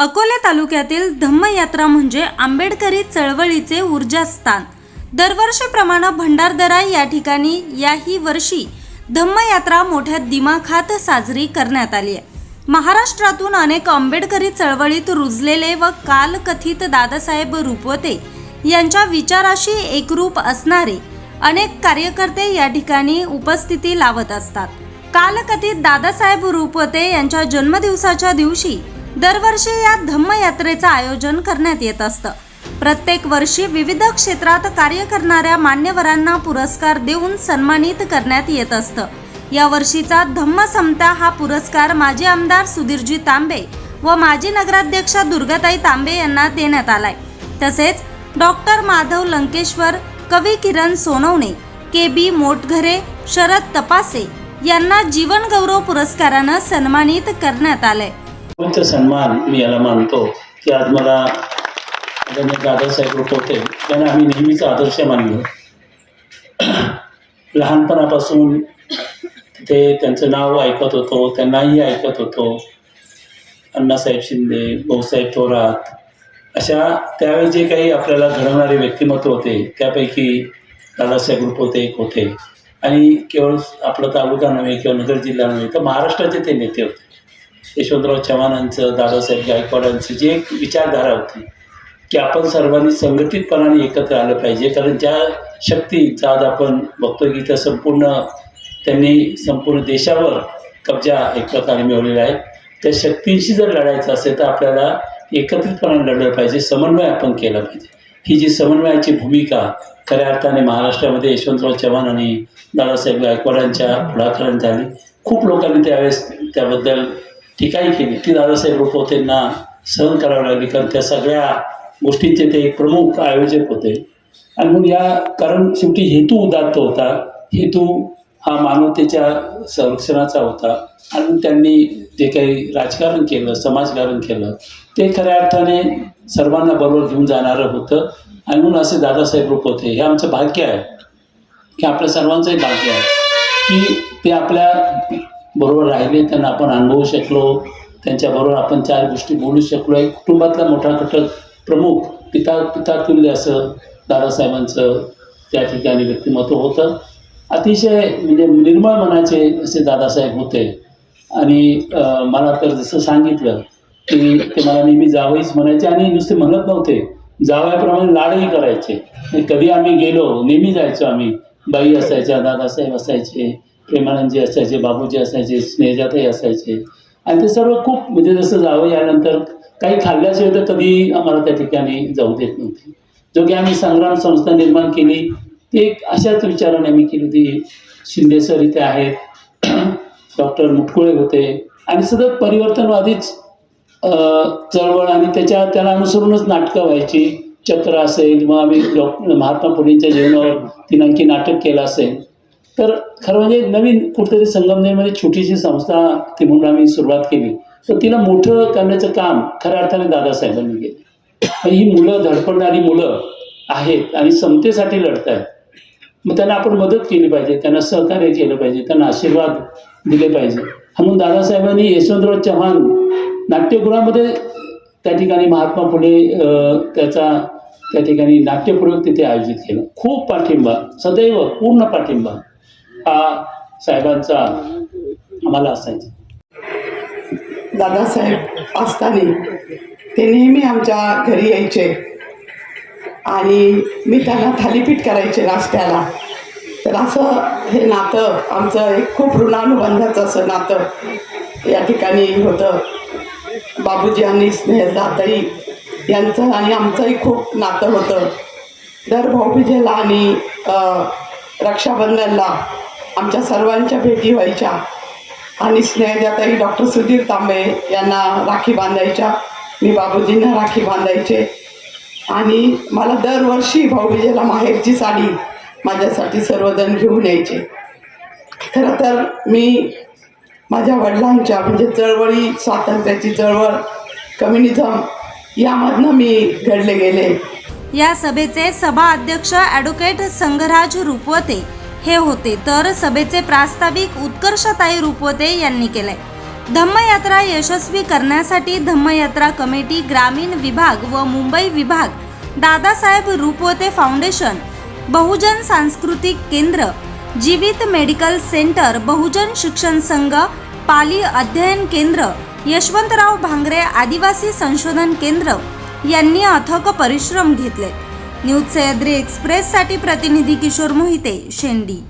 अकोले तालुक्यातील धम्मयात्रा म्हणजे आंबेडकरी चळवळीचे ऊर्जास्थान. दरवर्षीप्रमाणे भंडारदरा या ठिकाणी याही वर्षी धम्मयात्रा मोठ्या दिमाखात साजरी करण्यात आली आहे. महाराष्ट्रातून अनेक आंबेडकरी चळवळीत रुजलेले व कालकथित दादासाहेब रुपवते यांच्या विचाराशी एकरूप असणारे अनेक कार्यकर्ते या ठिकाणी उपस्थिती लावत असतात. कालकथित दादासाहेब रुपवते यांच्या जन्मदिवसाच्या दिवशी दरवर्षी या धम्मयात्रेचं आयोजन करण्यात येत असतं. प्रत्येक वर्षी विविध क्षेत्रात कार्य करणाऱ्या मान्यवरांना पुरस्कार देऊन सन्मानित करण्यात येत असतं. या वर्षीचा धम्म समता हा पुरस्कार माजी आमदार सुधीरजी तांबे व माजी नगराध्यक्षा दुर्गाताई तांबे यांना देण्यात आलाय. तसेच डॉक्टर माधव लंकेश्वर कवी किरण सोनवणे के बी मोटघरे शरद तपासे यांना जीवनगौरव पुरस्कारानं सन्मानित करण्यात आलंय. कोणतं सन्मान मी याला मानतो की आज मला आदरणीय दादासाहेब रुपवते त्यांना आम्ही नेहमीचं आदर्श मानलो. लहानपणापासून तिथे त्यांचं नाव ऐकत होतो त्यांनाही ऐकत होतो. अण्णासाहेब शिंदे भाऊसाहेब थोरात अशा त्यावेळी जे काही आपल्याला घडवणारे व्यक्तिमत्व होते त्यापैकी दादासाहेब रुपवते एक होते. आणि केवळ आपला तालुका नव्हे किंवा नगर जिल्हा नव्हे तर महाराष्ट्राचे ते नेते होते. यशवंतराव चव्हाणांचं दादासाहेब गायकवाडांचं जी एक विचारधारा होती की आपण सर्वांनी संघटितपणाने एकत्र आलं पाहिजे. कारण ज्या शक्तीचा आज आपण बघतो की त्या संपूर्ण त्यांनी संपूर्ण देशावर कब्जा एक प्रकारे मिळवलेला आहे. त्या शक्तींशी जर लढायचं असेल तर आपल्याला एकत्रितपणाने लढलं पाहिजे समन्वय आपण केला पाहिजे. ही जी समन्वयाची भूमिका खऱ्या अर्थाने महाराष्ट्रामध्ये यशवंतराव चव्हाण आणि दादासाहेब गायकवाडांच्या पुढाकाराने झाली. खूप लोकांनी त्यावेळेस त्याबद्दल टीकाही केली. ती दादासाहेब रुपवतेंना सहन करावी लागली कारण त्या सगळ्या गोष्टींचे ते एक प्रमुख आयोजक होते. आणि मग या कारण शेवटी हेतू उदात्त होता. हेतू हा मानवतेच्या संरक्षणाचा होता. आणि त्यांनी जे काही राजकारण केलं समाजकारण केलं ते खऱ्या अर्थाने सर्वांना बरोबर घेऊन जाणारं होतं. आणि म्हणून असे दादासाहेब रूप होते. हे आमचं भाग्य आहे. की आपल्या सर्वांचंही भाग्य आहे. की ते आपल्या बरोबर राहिले त्यांना आपण अनुभवू शकलो त्यांच्याबरोबर आपण चार गोष्टी बोलू शकलो. एक कुटुंबातला मोठा घटक प्रमुख पिता पितातुल्य असं दादासाहेबांचं त्या ठिकाणी व्यक्तिमत्व होतं. अतिशय म्हणजे निर्मळ मनाचे असे दादासाहेब होते. आणि मला तर जसं सांगितलं की ते मला नेहमी जावईच म्हणायचे आणि नुसते म्हणत नव्हते. जावयाप्रमाणे लाडही करायचे. कधी आम्ही गेलो नेहमी जायचो आम्ही. बाई असायच्या दादासाहेब असायचे. प्रेमानंदजी असायचे बाबूजी असायचे स्नेहजाताई असायचे. आणि ते सर्व खूप म्हणजे जसं जावं यानंतर काही खाल्ल्याशिवाय तर कधी आम्हाला त्या ठिकाणी जाऊ देत नव्हते. जो की आम्ही संग्राम संस्था निर्माण केली ती एक अशाच विचाराने आम्ही केली होती. शिंदे सर इथे आहेत डॉक्टर मुटकुळे होते. आणि सतत परिवर्तनवादीच अं, चळवळ आणि त्याच्या त्याला अनुसरूनच नाटकं व्हायची. चक्र असेल मग आम्ही डॉक्टर महात्मा फुलेंच्या जीवनावर तिनांकी आणखी नाटक केलं असेल. तर खरं म्हणजे नवीन कुठेतरी संगमनेरमध्ये छोटीशी संस्था ती म्हणून आम्ही सुरुवात केली. तर तिला मोठं करण्याचं काम खऱ्या अर्थाने दादासाहेबांनी केलं. ही मुलं धडपडणारी मुलं आहेत आणि समतेसाठी लढत आहेत मग त्यांना आपण मदत केली पाहिजे त्यांना सहकार्य केलं पाहिजे त्यांना आशीर्वाद दिले पाहिजे. म्हणून दादासाहेबांनी यशवंतराव चव्हाण नाट्यगृहामध्ये त्या ठिकाणी महात्मा फुले त्याचा त्या ठिकाणी नाट्यप्रयोग तिथे आयोजित केलं. खूप पाठिंबा सदैव पूर्ण पाठिंबा. हा साहेबांचा आम्हाला असायचा. दादासाहेब असताना ते नेहमी आमच्या घरी यायचे आणि मी त्यांना थालीपीठ करायचे नाश्त्याला. तर असं हे नातं आमचं एक खूप ऋणानुबंधाचं असं नातं या ठिकाणी होतं. बाबूजी आणि स्नेहदाताई यांचं आणि आमचंही खूप नातं होतं. दर भाऊबीजेला आणि रक्षाबंधनला आमच्या सर्वांच्या भेटी व्हायच्या. आणि स्नेहजाताई डॉक्टर सुधीर तांबे यांना राखी बांधायच्या. मी बाबूजींना राखी बांधायचे. आणि मला दरवर्षी भाऊबीजेला माहेरची साडी माझ्यासाठी सर्वजण घेऊन यायचे. खरं तर मी माझ्या वडिलांच्या म्हणजे चळवळी स्वातंत्र्याची चळवळ कम्युनिझम यामधनं मी घडले गेले. या सभेचे सभा अध्यक्ष ॲडव्होकेट संघराज रुपवते. हे होते. तर सभेचे प्रास्ताविक उत्कर्षताई रुपवते यांनी केले. धम्मयात्रा यशस्वी करण्यासाठी धम्मयात्रा कमिटी ग्रामीण विभाग व मुंबई विभाग दादासाहेब रुपवते फाउंडेशन बहुजन सांस्कृतिक केंद्र जीवित मेडिकल सेंटर बहुजन शिक्षण संघ पाली अध्ययन केंद्र यशवंतराव भांगरे आदिवासी संशोधन केंद्र यांनी अथक परिश्रम घेतले. न्यूज सह्याद्री एक्सप्रेससाठी प्रतिनिधी किशोर मोहिते शेंडी.